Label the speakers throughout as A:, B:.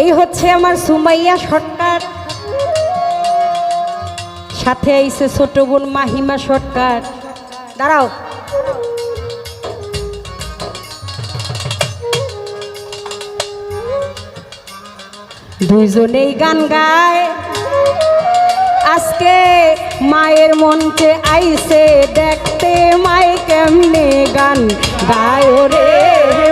A: এই হচ্ছে আমার সুমাইয়া সরকার। সাথে আইছে ছোট বোন মাহিমা সরকার। দাঁড়াও। দুইজনেই গান গায়। আজকে মায়ের মঞ্চে আইসে দেখতে মাই কেমনে গান গায় রে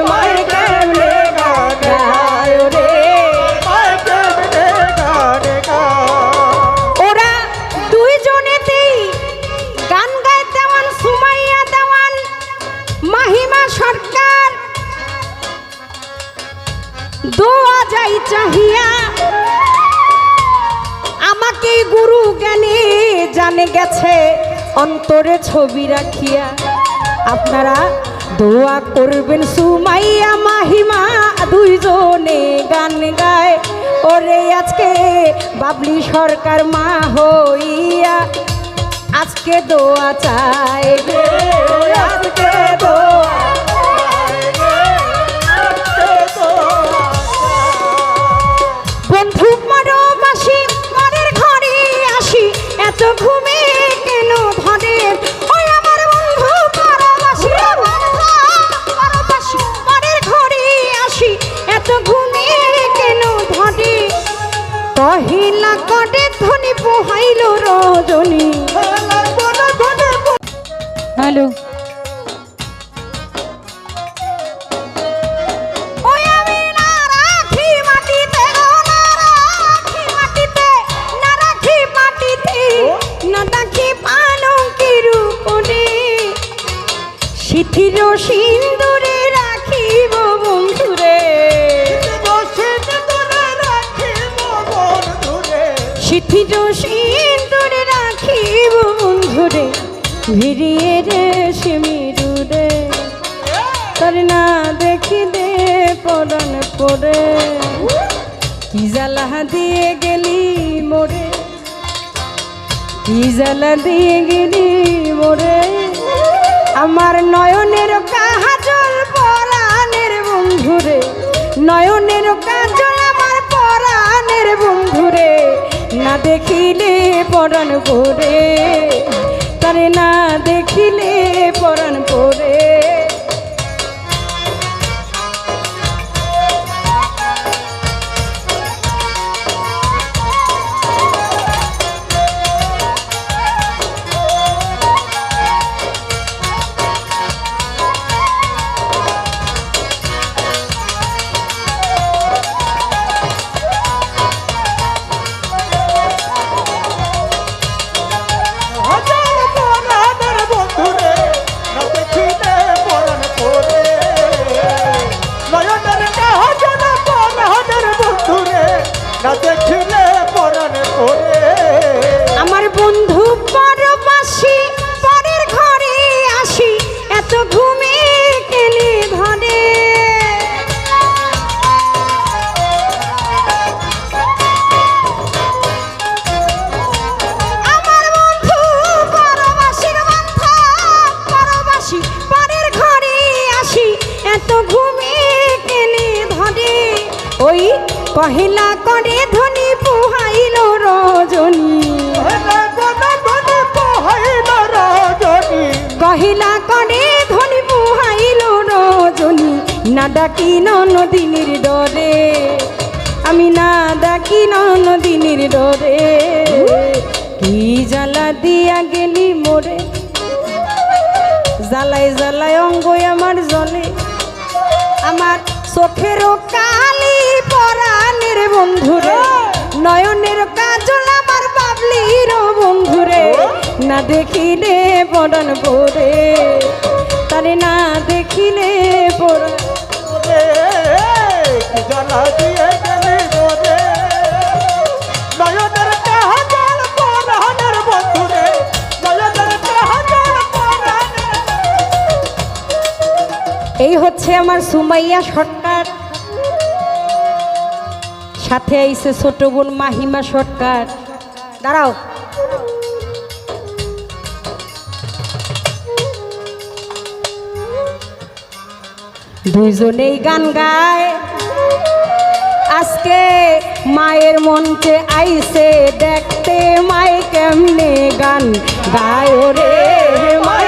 A: জানে গেছে, অন্তরে ছবি রাখিয়া। আপনারা দোয়া করবেন সুমাইয়া মাহিমা, দুইজনে গান গায়। ওরে আজকে বাবলি সরকার মা হইয়া আজকে দোয়া চাই আজকে দোয়া কহিলা কটে ধনি পোহাইল রজনী? হ্যালো। শিথির সিন্দুরে রাখিব বন্ধুরে, ভিড়িয়ে রে সিমিরুরে তোর না দেখিলে পরন পরে, কি জ্বালা দিয়ে গেলি মোরে? কি জ্বালা দিয়ে গেলি মোরে? আমার নয়নের কাজল পরাণের বন্ধুরে, নয়নের কাজল আমার পরাণের বন্ধুরে। না দেখিলে পরাণ পরে তারে না দেখিলে পরাণ পরে। কহিলা করে ধনী পুহাইল রজনী। কহিলা করে ধনী পুহাইল রজনী। না ডাকি নদিনীর ডরে। আমি না ডাকি নদিনীর ডরে। কি জ্বালা দিয়া গেলি মোরে? জ্বালাই জ্বালাই অঙ্গ আমার জলে। আমার চোখেরও কালি পরাণের বন্ধুরে নয়নের কাজল আমার বাবলির বন্ধুরে না দেখিলে পড়ন পরে তারে না দেখিলে পড়ন
B: জ্বালা দিয়ে গেলি রে নয়নের
A: এই হচ্ছে আমার সুমাইয়া সরকার সাথে আইসে ছোট বোন মাহিমা সরকার। দাঁড়াও। দুইজনেই গান গায়। আজকে মায়ের মঞ্চে আইসে দেখতে মায় কেমনে গান গায় রে মায়।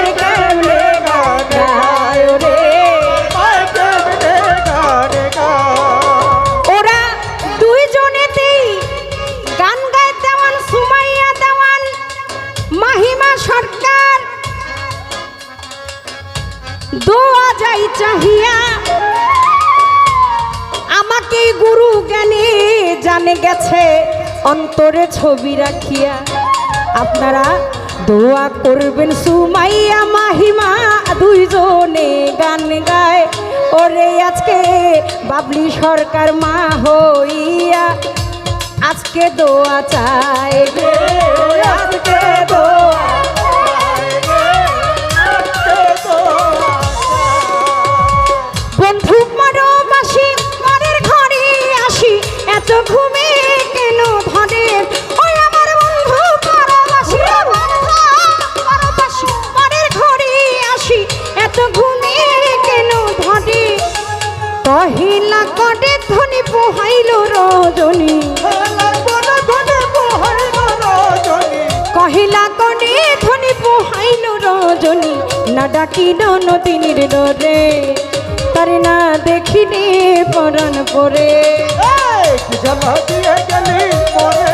A: দোয়া যাই চাহিয়া। আমাকে গুরু জ্ঞানে জানে গেছে, অন্তরে ছবি রাখিয়া। আপনারা দোয়া করবেন সুমাইয়া মাহিমা, দুইজনে গান গায়। ওরে আজকে বাবলি সরকার মা হইয়া, আজকে দোয়া চাই। আজকে দোয়া এত ঘুমে কেন কহিলা কটে ধনি পোহাইল রজনী। কহিলা, কনে ধনি পোহাইল রজনী। না ডাকি নদীর ডরে তার না দেখিলে পরন পরে।
B: জ্বালা মরে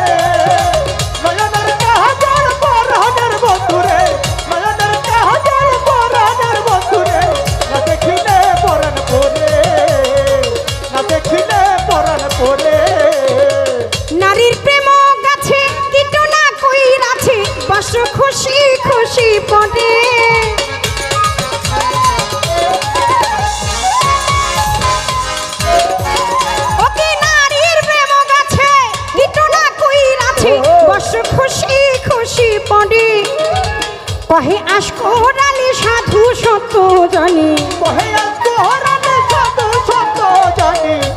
A: জানি।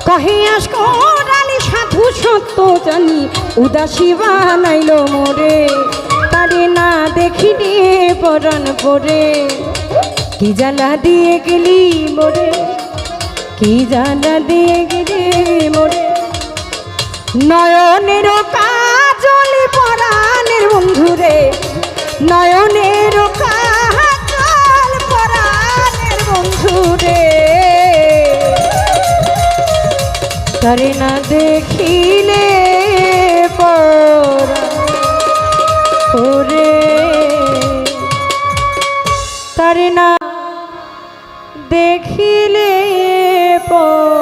B: কহে
A: আসকরালি সাধু সত্য জানি। উদাসী বানাইল মোরে। তারে না দেখিলে পরাণ পরে কি জ্বালা দিয়ে গেলি মোরে? কি জ্বালা দিয়ে গেলি মোরে? নয়নের কাজল পরাণের বন্ধুরে। নয়নের তারে না দেখিলে ওরে তারে না দেখিলে পর